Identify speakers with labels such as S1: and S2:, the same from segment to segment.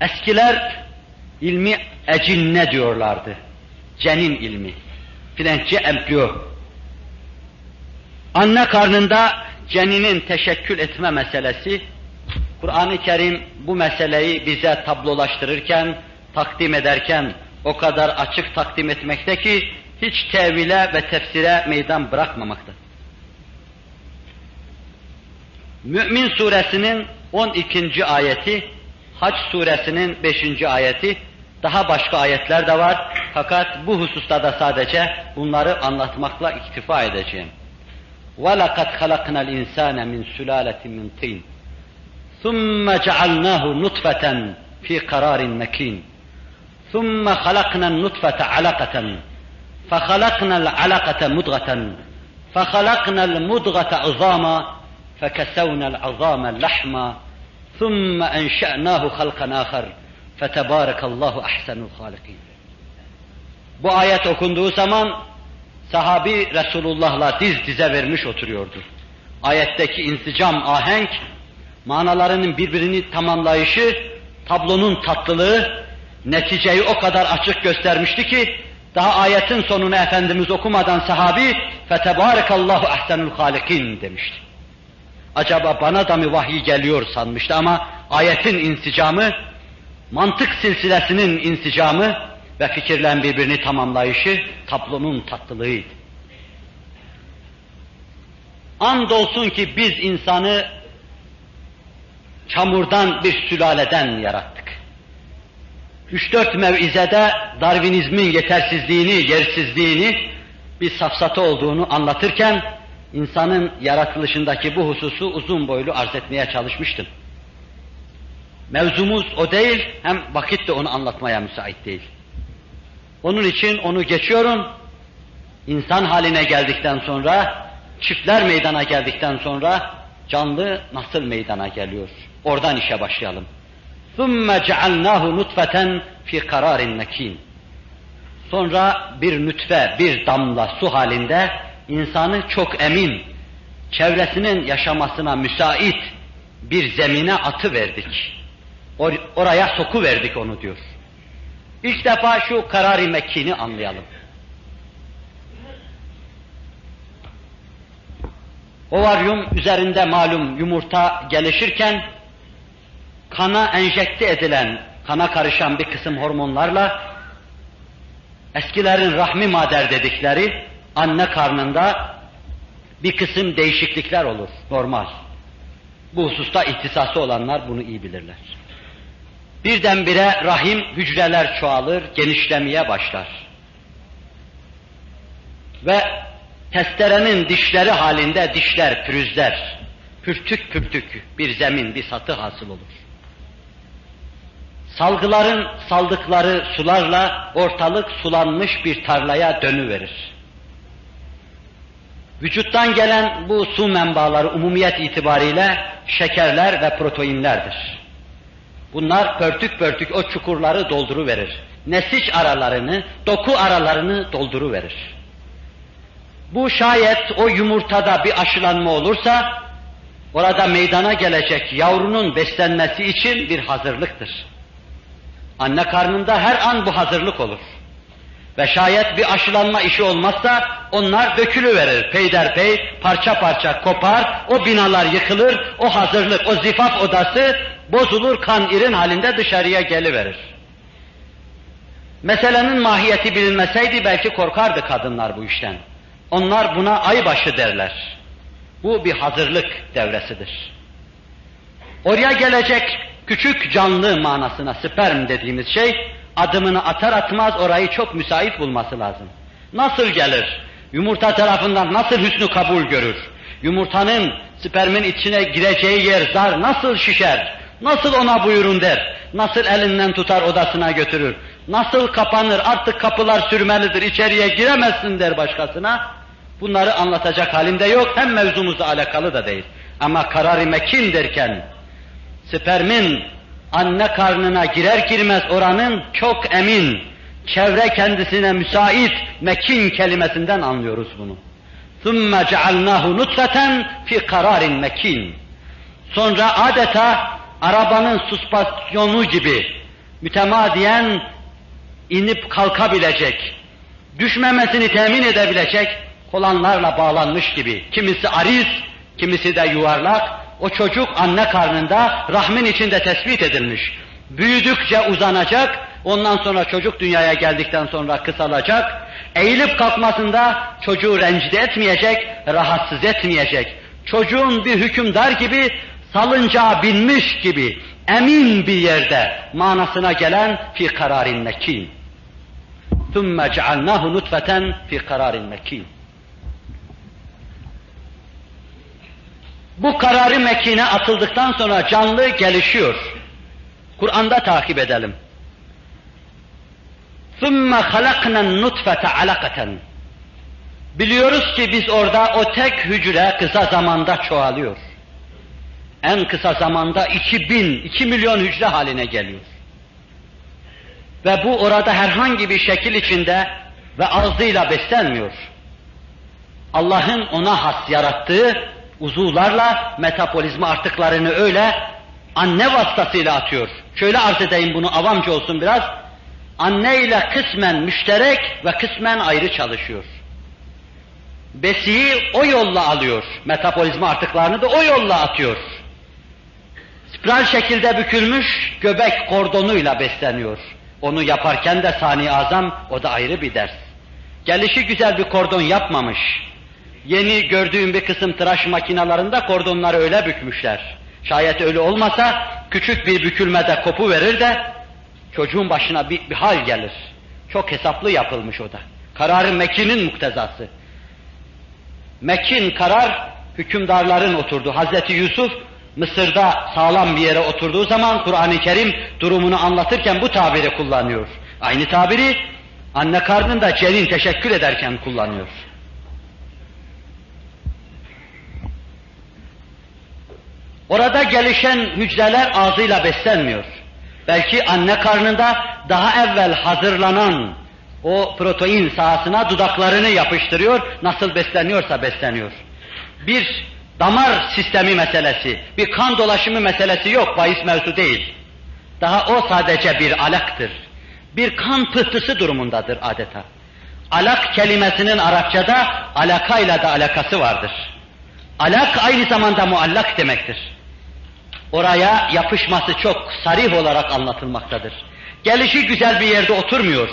S1: Eskiler ilmi ecinne diyorlardı. Cenin ilmi. Frenkçe embriyo. Anne karnında ceninin teşekkül etme meselesi, Kur'an-ı Kerim bu meseleyi bize tablolaştırırken, takdim ederken o kadar açık takdim etmekte ki hiç tevile ve tefsire meydan bırakmamakta. Mü'min suresinin 12. ayeti, Hac suresinin 5. ayeti, daha başka ayetler de var fakat bu hususta da sadece bunları anlatmakla iktifa edeceğim. وَلَقَدْ خَلَقْنَا الْاِنْسَانَ مِنْ سُلَالَةٍ مِنْ طِينٍ ثُمَّ جَعَلْنَاهُ نُطْفَةً فِي قَرَارٍ مَكِينٍ ثُمَّ خَلَقْنَا النُّطْفَةَ عَلَقَةً فَخَلَقْنَا الْعَلَقَةَ مُضْغَةً فَخَلَقْنَا الْمُضْغَةَ عِظَامًا فَكَسَوْنَا الْعِظَامَ لَحْمًا ثُمَّ أَنْشَأْنَاهُ خَلْقًا آخَرَ فَتَبَارَكَ اللّٰهُ أَحْسَنُ الْخَالِقِينَ Bu ayet okunduğu zaman sahabi Resulullah'la diz dize vermiş oturuyordu. Ayetteki insicam ahenk, manalarının birbirini tamamlayışı, tablonun tatlılığı, neticeyi o kadar açık göstermişti ki, daha ayetin sonunu Efendimiz okumadan sahabi, فَتَبَارَكَ اللّٰهُ اَحْسَنُ الْخَالِقِينَ demişti. Acaba bana da mı vahiy geliyor sanmıştı ama ayetin insicamı, mantık silsilesinin insicamı ve fikirlen birbirini tamamlayışı tablonun tatlılığıydı. Andolsun ki biz insanı çamurdan bir sülaleden yarattık. Üç dört mevizede Darwinizmin yetersizliğini, yersizliğini, bir safsata olduğunu anlatırken insanın yaratılışındaki bu hususu uzun boylu arz etmeye çalışmıştım. Mevzumuz o değil, hem vakit de onu anlatmaya müsait değil. Onun için onu geçiyorum. İnsan haline geldikten sonra, çiftler meydana geldikten sonra canlı nasıl meydana geliyor? Oradan işe başlayalım. ثُمَّ جَعَلْنَاهُ نُطْفَةً فِي قَرَارٍ مَك۪ينٍ Sonra bir nütfe, bir damla su halinde insanı çok emin, çevresinin yaşamasına müsait bir zemine atı verdik. Or oraya soku verdik onu diyor. İlk defa şu karari mekkini anlayalım. Ovaryum üzerinde malum yumurta gelişirken kana enjekte edilen, kana karışan bir kısım hormonlarla eskilerin rahmi mader dedikleri anne karnında bir kısım değişiklikler olur, normal. Bu hususta ihtisası olanlar bunu iyi bilirler. Birdenbire rahim hücreler çoğalır, genişlemeye başlar. Ve testerenin dişleri halinde dişler, pürüzler, pürtük pürtük bir zemin, bir satı hasıl olur. Salgıların saldıkları sularla ortalık sulanmış bir tarlaya dönüverir. Vücuttan gelen bu su menbaları umumiyet itibariyle şekerler ve proteinlerdir. Bunlar pörtük pörtük o çukurları dolduruverir. Nesiç aralarını, doku aralarını dolduruverir. Bu şayet o yumurtada bir aşılanma olursa, orada meydana gelecek yavrunun beslenmesi için bir hazırlıktır. Anne karnında her an bu hazırlık olur. Ve şayet bir aşılanma işi olmazsa onlar dökülüverir peyderpey, parça parça kopar, o binalar yıkılır, o hazırlık, o zifaf odası bozulur, kan irin halinde dışarıya geliverir. Meselenin mahiyeti bilinmeseydi belki korkardı kadınlar bu işten. Onlar buna aybaşı derler. Bu bir hazırlık devresidir. Oraya gelecek küçük canlı manasına sperm dediğimiz şey, adımını atar atmaz orayı çok müsait bulması lazım. Nasıl gelir? Yumurta tarafından nasıl hüsnü kabul görür? Yumurtanın spermin içine gireceği yer zar nasıl şişer? Nasıl ona buyurun der? Nasıl elinden tutar odasına götürür? Nasıl kapanır? Artık kapılar sürmelidir, içeriye giremezsin der başkasına. Bunları anlatacak halimde yok, hem mevzumuzla alakalı da değil. Ama kararı mekin derken, spermin anne karnına girer girmez oranın çok emin, çevre kendisine müsait mekin kelimesinden anlıyoruz bunu. ثُمَّ جَعَلْنَاهُ نُطْفَةً فِي قَرَارٍ mekin. Sonra adeta arabanın suspasyonu gibi mütemadiyen inip kalkabilecek, düşmemesini temin edebilecek kolanlarla bağlanmış gibi. Kimisi ariz, kimisi de yuvarlak. O çocuk anne karnında rahmin içinde tespit edilmiş. Büyüdükçe uzanacak, ondan sonra çocuk dünyaya geldikten sonra kısalacak. Eğilip kalkmasında çocuğu rencide etmeyecek, rahatsız etmeyecek. Çocuğun bir hükümdar gibi salıncağa binmiş gibi emin bir yerde manasına gelen fi kararin mekin. ثُمَّ جَعَلْنَاهُ نُطْفَةً fi kararin mekin. Bu kararı mekine atıldıktan sonra canlı gelişiyor. Kur'an'da takip edelim. ثُمَّ خَلَقْنَا النُّطْفَةَ عَلَقَةً Biliyoruz ki biz orada o tek hücre kısa zamanda çoğalıyor. En kısa zamanda 2000, 2 milyon hücre haline geliyor. Ve bu orada herhangi bir şekil içinde ve ağzıyla beslenmiyor. Allah'ın ona has yarattığı uzuvlarla metabolizma artıklarını öyle anne vasıtasıyla atıyor. Şöyle arz edeyim bunu avamca olsun biraz. Anne ile kısmen müşterek ve kısmen ayrı çalışıyor. Besiyi o yolla alıyor. Metabolizma artıklarını da o yolla atıyor. Spiral şekilde bükülmüş göbek kordonuyla besleniyor. Onu yaparken de Sani Azam o da ayrı bir ders. Gelişi güzel bir kordon yapmamış. Yeni gördüğüm bir kısım tıraş makinalarında kordonları öyle bükmüşler. Şayet öyle olmasa küçük bir bükülmede kopu verir de çocuğun başına bir, bir hal gelir. Çok hesaplı yapılmış o da. Kararı Mekin'in muktezası. Mekin karar hükümdarların oturdu. Hazreti Yusuf Mısır'da sağlam bir yere oturduğu zaman Kur'an-ı Kerim durumunu anlatırken bu tabiri kullanıyor. Aynı tabiri anne karnında cenin teşekkür ederken kullanıyor. Orada gelişen hücreler ağzıyla beslenmiyor. Belki anne karnında daha evvel hazırlanan o protein sahasına dudaklarını yapıştırıyor, nasıl besleniyorsa besleniyor. Bir damar sistemi meselesi, bir kan dolaşımı meselesi yok, bahis mevzu değil. Daha o sadece bir alaktır. Bir kan pıhtısı durumundadır adeta. Alak kelimesinin Arapçada alakayla da alakası vardır. Alak aynı zamanda muallak demektir Oraya yapışması çok sarih olarak anlatılmaktadır. Gelişi güzel bir yerde oturmuyor.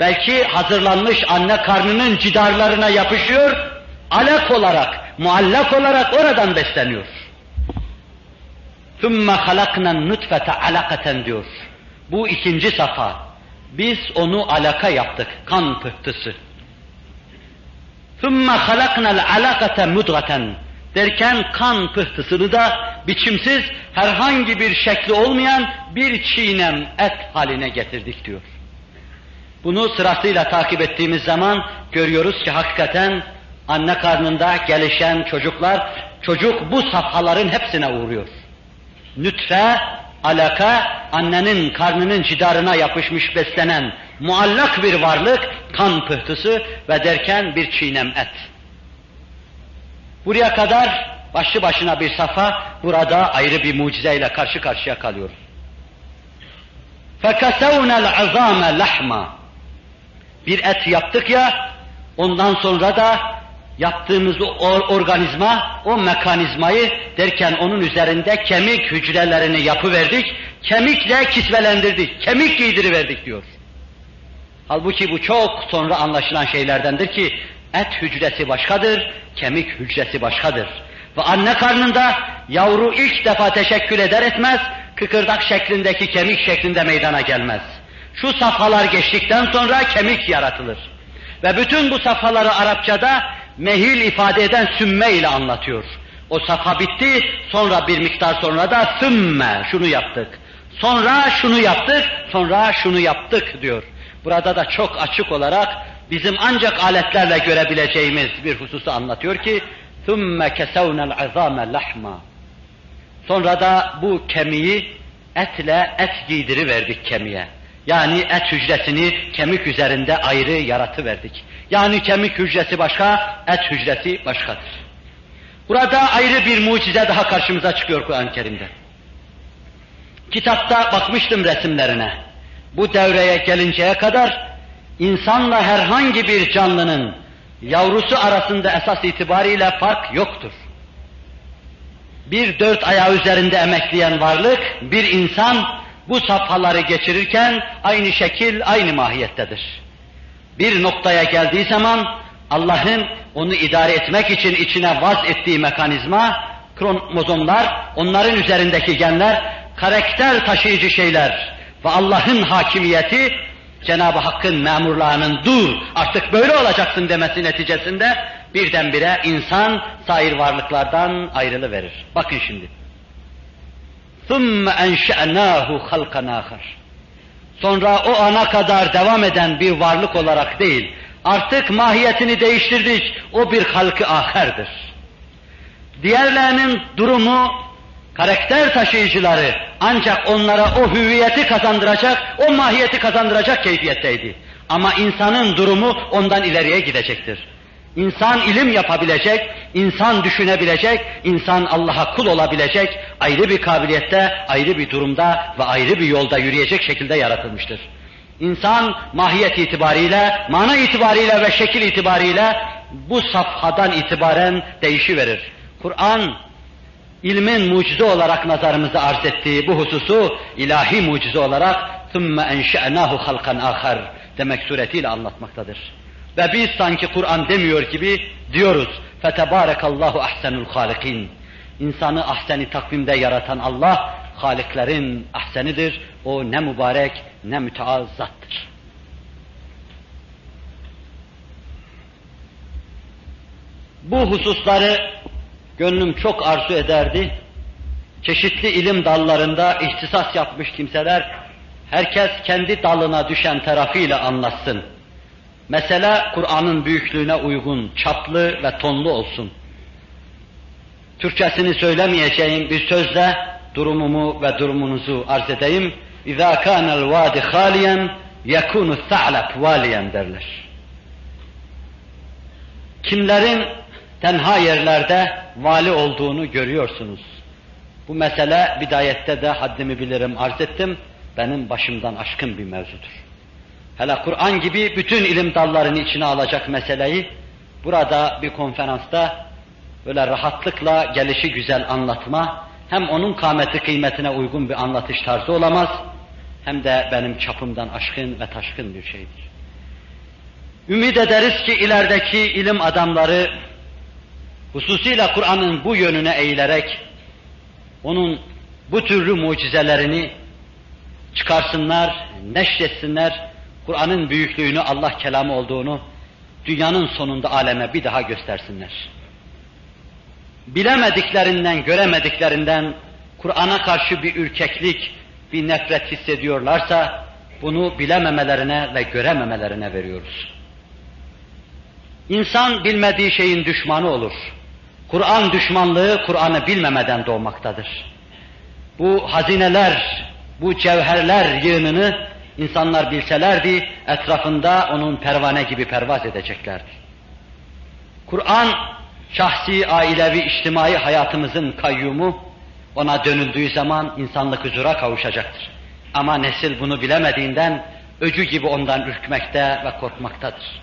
S1: Belki hazırlanmış anne karnının cidarlarına yapışıyor, alak olarak, muallak olarak oradan besleniyor. ثُمَّ خَلَقْنَا النُّطْفَةَ عَلَقَةً diyor. Bu ikinci safa. Biz onu alaka yaptık, kan pıhtısı. ثُمَّ خَلَقْنَا الْعَلَقَةَ مُدْغَةً derken kan pıhtısını da biçimsiz, herhangi bir şekli olmayan bir çiğnem et haline getirdik diyor. Bunu sırasıyla takip ettiğimiz zaman görüyoruz ki hakikaten anne karnında gelişen çocuklar, çocuk bu safhaların hepsine uğruyor. Nütfe, alaka, annenin karnının cidarına yapışmış beslenen muallak bir varlık, kan pıhtısı ve derken bir çiğnem et. Buraya kadar başlı başına bir safa, burada ayrı bir mucizeyle karşı karşıya kalıyoruz. فَكَسَوْنَا الْعَظَامَ لَحْمًا Bir et yaptık ya, ondan sonra da yaptığımız o organizma, o mekanizmayı derken onun üzerinde kemik hücrelerini yapıverdik, kemikle kisvelendirdik, kemik giydiriverdik diyor. Halbuki bu çok sonra anlaşılan şeylerdendir ki et hücresi başkadır, kemik hücresi başkadır. Ve anne karnında yavru ilk defa teşekkür eder etmez, kıkırdak şeklindeki kemik şeklinde meydana gelmez. Şu safhalar geçtikten sonra kemik yaratılır. Ve bütün bu safhaları Arapçada mehil ifade eden sümme ile anlatıyor. O safha bitti, sonra bir miktar sonra da sümme, şunu yaptık. Sonra şunu yaptık, sonra şunu yaptık diyor. Burada da çok açık olarak bizim ancak aletlerle görebileceğimiz bir hususu anlatıyor ki ثُمَّ كَسَوْنَا الْعِظَامَ لَحْمًا Sonra da bu kemiği etle et giydiri verdik kemiğe. Yani et hücresini kemik üzerinde ayrı yaratı verdik. Yani kemik hücresi başka, et hücresi başkadır. Burada ayrı bir mucize daha karşımıza çıkıyor Kur'an-ı Kerim'de. Kitapta bakmıştım resimlerine. bu devreye gelinceye kadar insanla herhangi bir canlının yavrusu arasında esas itibariyle fark yoktur. Bir dört ayağı üzerinde emekleyen varlık, bir insan bu safhaları geçirirken aynı şekil, aynı mahiyettedir. Bir noktaya geldiği zaman Allah'ın onu idare etmek için içine vaz ettiği mekanizma, kromozomlar, onların üzerindeki genler, karakter taşıyıcı şeyler ve Allah'ın hakimiyeti, Cenab-ı Hakk'ın memurlarının dur artık böyle olacaksın demesi neticesinde birdenbire insan sair varlıklardan ayrılıverir. Bakın şimdi. ثُمَّ اَنْشَأْنَاهُ خَلْقًا آخَرٍ Sonra o ana kadar devam eden bir varlık olarak değil, artık mahiyetini değiştirdik, o bir halkı aherdir. Diğerlerinin durumu, karakter taşıyıcıları ancak onlara o hüviyeti kazandıracak, o mahiyeti kazandıracak keyfiyetteydi. Ama insanın durumu ondan ileriye gidecektir. İnsan ilim yapabilecek, insan düşünebilecek, insan Allah'a kul olabilecek, ayrı bir kabiliyette, ayrı bir durumda ve ayrı bir yolda yürüyecek şekilde yaratılmıştır. İnsan mahiyet itibariyle, mana itibariyle ve şekil itibariyle bu safhadan itibaren değişiverir. Kur'an ilmin mucize olarak nazarımıza arz ettiği bu hususu ilahi mucize olarak ثُمَّ اَنْشَأْنَاهُ خَلْقًا آخَرٍ demek suretiyle anlatmaktadır. Ve biz sanki Kur'an demiyor gibi diyoruz. فَتَبَارَكَ اللّٰهُ اَحْسَنُ الْخَالِقِينَ İnsanı ahseni takvimde yaratan Allah, haliklerin ahsenidir. O ne mübarek ne müteazzattır. Bu hususları gönlüm çok arzu ederdi. Çeşitli ilim dallarında ihtisas yapmış kimseler, herkes kendi dalına düşen tarafıyla anlatsın. Mesela Kur'an'ın büyüklüğüne uygun, çaplı ve tonlu olsun. Türkçesini söylemeyeceğim bir sözle durumumu ve durumunuzu arz edeyim. اِذَا كَانَ الْوَادِ خَالِيًا يَكُونُ الثَّعْلَبْ وَالِيًا derler. Kimlerin tenha yerlerde vali olduğunu görüyorsunuz. Bu mesele bidayette de haddimi bilirim arz ettim. Benim başımdan aşkın bir mevzudur. Hele Kur'an gibi bütün ilim dallarını içine alacak meseleyi burada bir konferansta böyle rahatlıkla gelişi güzel anlatma, hem onun kâmeti kıymetine uygun bir anlatış tarzı olamaz, hem de benim çapımdan aşkın ve taşkın bir şeydir. Ümid ederiz ki ilerideki ilim adamları hususiyle Kur'an'ın bu yönüne eğilerek onun bu türlü mucizelerini çıkarsınlar, neşretsinler, Kur'an'ın büyüklüğünü, Allah kelamı olduğunu dünyanın sonunda aleme bir daha göstersinler. Bilemediklerinden, göremediklerinden Kur'an'a karşı bir ürkeklik, bir nefret hissediyorlarsa bunu bilememelerine ve görememelerine veriyoruz. İnsan bilmediği şeyin düşmanı olur. Kur'an düşmanlığı Kur'an'ı bilmemeden doğmaktadır. Bu hazineler, bu cevherler yığınını insanlar bilselerdi etrafında onun pervane gibi pervaz edeceklerdi. Kur'an şahsi, ailevi, içtimai hayatımızın kayyumu ona dönüldüğü zaman insanlık huzura kavuşacaktır. Ama nesil bunu bilemediğinden öcü gibi ondan ürkmekte ve korkmaktadır.